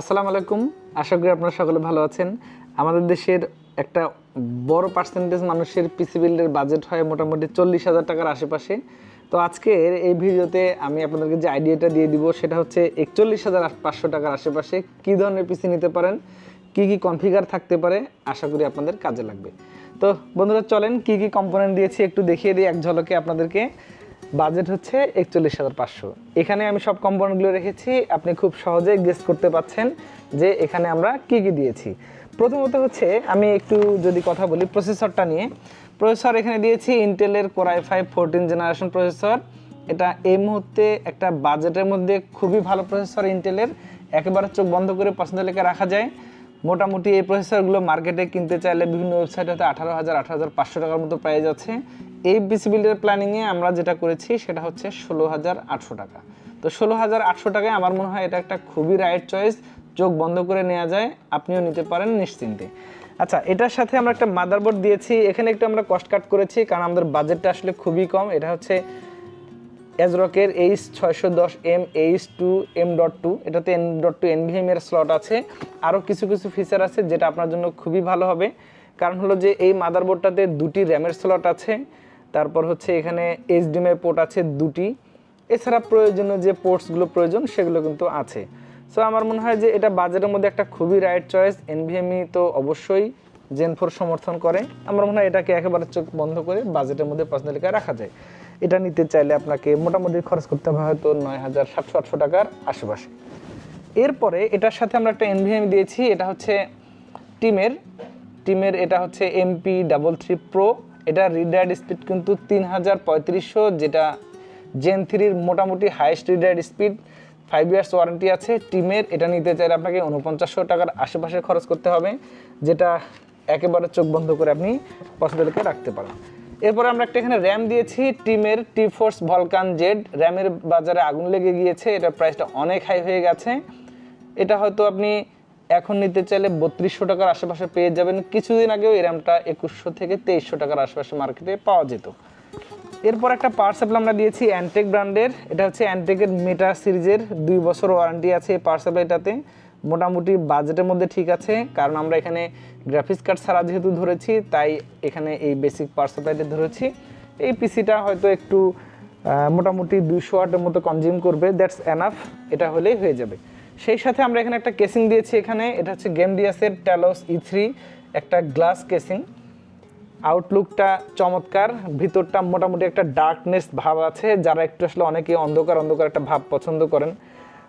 আসসালামু আলাইকুম। আশা করি আপনারা সকলে ভালো আছেন। আমাদের দেশের একটা বড় পার্সেন্টেজ মানুষের পিসি বিল্ডের বাজেট হয় মোটামুটি চল্লিশ হাজার টাকার আশেপাশে। তো আজকের এই ভিডিওতে আমি আপনাদেরকে যে আইডিয়াটা দিয়ে দিব, সেটা হচ্ছে একচল্লিশ হাজার পাঁচশো টাকার আশেপাশে কী ধরনের পিসি নিতে পারেন, কি কি কনফিগার থাকতে পারে, আশা করি আপনাদের কাজে লাগবে। তো বন্ধুরা, চলেন কি কি কম্পোনেন্ট দিয়েছি একটু দেখিয়ে দিই এক ঝলকে আপনাদেরকে। বাজেট হচ্ছে একচল্লিশ হাজার পাঁচশো। এখানে আমি সব কম্পোনেন্টগুলো রেখেছি। আপনি খুব সহজে গেস করতে পাচ্ছেন যে এখানে আমরা কি কি দিয়েছি। প্রথমত হচ্ছে, আমি একটু যদি কথা বলি প্রসেসরটা নিয়ে। প্রসেসর এখানে দিয়েছি ইন্টেলের core i five fourteen generation processor. এটা এই মুহূর্তে একটা বাজেটের মধ্যে খুবই ভালো প্রসেসর ইন্টেলের একেবারে চোখ বন্ধ করে পছন্দ লেখা রাখা যায়। মোটামুটি এই প্রসেসরগুলো মার্কেটে কিনতে চাইলে বিভিন্ন ওয়েবসাইটে হয়তো আঠারো হাজার আঠারো হাজার পাঁচশো টাকার মতো প্রাইস আছে। এই পিসি বিল্ডের প্ল্যানিংয়ে আমরা যেটা করেছি সেটা হচ্ছে ষোলো হাজার আটশো টাকা। তো ষোলো হাজার আটশো টাকায় আমার মনে হয় এটা একটা খুবই রাইট চয়েস চোখ বন্ধ করে নেওয়া যায়, আপনিও নিতে পারেন নিশ্চিন্তে। আচ্ছা এটার সাথে আমরা একটা মাদারবোর্ড দিয়েছি। এখানে একটু আমরা কস্ট কাট করেছি, কারণ আমাদের বাজেটটা আসলে খুবই কম। এটা হচ্ছে এজরকের এইচ ছয়শো দশ M H two M dot two এটাতে এন ডট টু এনভিএম এর স্লট আছে। আরও কিছু কিছু ফিচার আছে যেটা আপনার জন্য খুবই ভালো হবে। কারণ হলো যে এই মাদারবোর্ডটাতে দুটি র্যামের স্লট আছে। তারপর হচ্ছে এখানে এইচডিএমআই পোর্ট আছে দুটি। এছাড়া প্রয়োজনীয় যে পোর্টসগুলো প্রয়োজন, সেগুলো কিন্তু আছে। সো আমার মনে হয় যে এটা বাজেটের মধ্যে একটা খুবই রাইট চয়েস এনভিএমই তো অবশ্যই জেন ফোর সমর্থন করে। আমার মনে হয় এটাকে একেবারে চোখ বন্ধ করে বাজেটের মধ্যে লেখা রাখা যায়। এটা নিতে চাইলে আপনাকে মোটামুটি খরচ করতে হবে হয়তো নয় হাজার সাতশো আটশো টাকার আশেপাশে। এরপরে এটার সাথে আমরা একটা এনভিএম দিয়েছি। এটা হচ্ছে টিমের টিমের এটা হচ্ছে এমপি ডাবল থ্রি প্রো এটা রিডাইড স্পিড কিন্তু তিন হাজার পঁয়ত্রিশশো, যেটা জেন থ্রির মোটামুটি highest read write speed five years warranty আছে। টিমের এটা নিতে চাইলে আপনাকে উনপঞ্চাশশো টাকার আশেপাশে খরচ করতে হবে, যেটা একেবারে চোখ বন্ধ করে আপনি পছন্দ লিখে রাখতে পারেন। এরপরে আমরা একটা এখানে র্যাম দিয়েছি। টিমের টি ফোর্স ভলকান জেড র্যামের বাজারে আগুন লেগে গিয়েছে। এটার প্রাইসটা অনেক হাই হয়ে গেছে। এটা হয়তো আপনি এখন নিতে চাইলে বত্রিশশো টাকার আশেপাশে পেয়ে যাবেন। কিছুদিন আগেও এই র্যামটা একুশশো থেকে তেইশশো টাকার আশেপাশে মার্কেটে পাওয়া যেত। এরপর একটা পাওয়ার সাপ্লাই আমরা দিয়েছি অ্যান্টেক ব্র্যান্ডের এটা হচ্ছে অ্যান্টেকের মেটা সিরিজের দুই বছর ওয়ারেন্টি আছে এই পাওয়ার সাপ্লাইটাতে মোটামুটি বাজেটের মধ্যে ঠিক আছে, কারণ আমরা এখানে গ্রাফিক্স কার্ড ছাড়া যেহেতু ধরেছি, তাই এখানে এই বেসিক সাপ্লাইটা ধরেছি। এই পিসিটা হয়তো একটু মোটামুটি দুইশো ওয়াটের মতো কনজিউম করবে। দ্যাটস এনাফ এটা হলেই হয়ে যাবে। সেই সাথে আমরা এখানে একটা কেসিং দিয়েছি এখানে। এটা হচ্ছে গেম ডিয়াসের ট্যালোস ই থ্রি একটা গ্লাস কেসিং। আউটলুকটা চমৎকার, ভিতরটা মোটামুটি একটা ডার্কনেস ভাব আছে, যারা একটু আসলে অনেকে অন্ধকার অন্ধকার একটা ভাব পছন্দ করেন।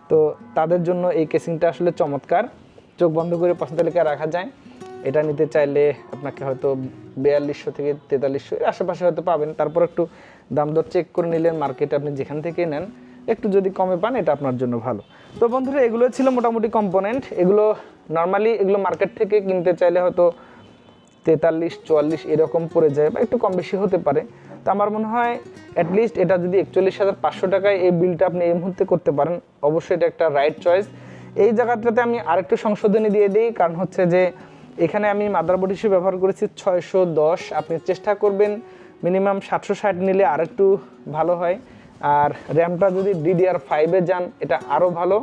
তো তাদের জন্য এই কেসিংটা আসলে চমৎকার। চোখ বন্ধ করে পছন্দ লেখা রাখা যায়। এটা নিতে চাইলে আপনাকে হয়তো বিয়াল্লিশশো থেকে তেতাল্লিশশো এর আশেপাশে হয়তো পাবেন। তারপর একটু দাম দর চেক করে নিলেন মার্কেটে আপনি যেখান থেকে নেন। একটু যদি কমে পান, এটা আপনার জন্য ভালো। তো বন্ধুরা, এগুলো ছিল মোটামুটি কম্পোনেন্ট এগুলো নর্মালি এগুলো মার্কেট থেকে কিনতে চাইলে হয়তো তেতাল্লিশ, চুয়াল্লিশ এরকম পড়ে যায় বা একটু কম বেশি হতে পারে। তো আমার মনে হয় অ্যাটলিস্ট এটা যদি একচল্লিশ হাজার পাঁচশো টাকায় এই বিলটা আপনি এই মুহূর্তে করতে পারেন, অবশ্যই এটা একটা রাইট চয়েস এই জায়গাটাতে আমি আরেকটু সংশোধনী দিয়ে দিই, কারণ হচ্ছে যে এখানে আমি মাদারবোর্ড হিসেবে ব্যবহার করেছি ছয়শো দশ। আপনি চেষ্টা করবেন মিনিমাম সাতশো ষাট নিলে আরেকটু ভালো হয়। আর র্যামটা যদি ডিডিআর ফাইভে যান, এটা আরও ভালো।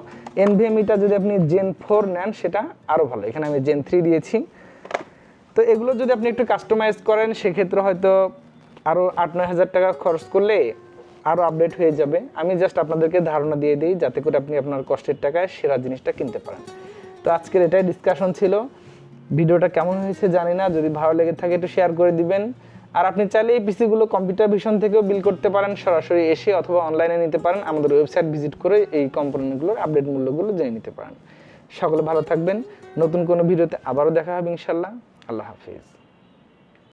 এনভিএমিটা যদি আপনি জেন ফোর নেন, সেটা আরও ভালো। এখানে আমি জেন থ্রি দিয়েছি। তো এগুলো যদি আপনি একটু কাস্টমাইজ করেন, সেক্ষেত্রে হয়তো আরও আট, নয় হাজার টাকা খরচ করলে আরও আপডেট হয়ে যাবে। আমি জাস্ট আপনাদেরকে ধারণা দিয়ে দিই, যাতে করে আপনি আপনার কষ্টের টাকায় সেরা জিনিসটা কিনতে পারেন। তো আজকের এটাই ডিসকাশন ছিল। ভিডিওটা কেমন হয়েছে জানি না, যদি ভালো লেগে থাকে একটু শেয়ার করে দিবেন। আর আপনি চাইলে এই পিসিগুলো কম্পিউটার ভিশন থেকেও বিল করতে পারেন, সরাসরি এসে অথবা অনলাইনে নিতে পারেন। আমাদের ওয়েবসাইট ভিজিট করে এই কম্পোনেন্টগুলোর আপডেট মূল্যগুলো জেনে নিতে পারেন। সকলে ভালো থাকবেন। নতুন কোনো ভিডিওতে আবারও দেখা হবে ইনশাল্লাহ আল্লাহ হাফিজ।